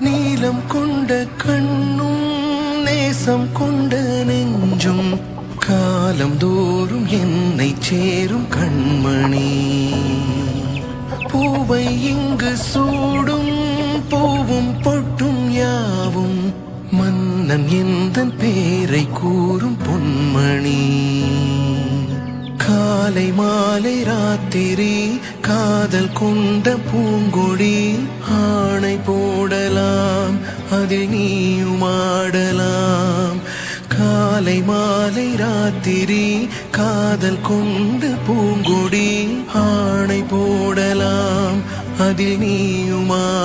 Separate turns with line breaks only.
நீலம் கொண்ட கண்ணும் நேசம் கொண்ட நெஞ்சும் காலம் தோறும் என்னை சேரும் கண்மணி. பூவை இங்கு சூடும் பூவும் பொட்டும் யாவும் மன்னன் எந்த பேரை கூறும் பொன்மணி. காலை மாலை ராத்திரி காதல் கொண்ட பூங்கொடி போடலாம் நீயுமாடலாம். காலை மாலை ராத்திரி காதல் கொண்டு பூங்குடி ஆணை போடலாம். அதில் நீயுமா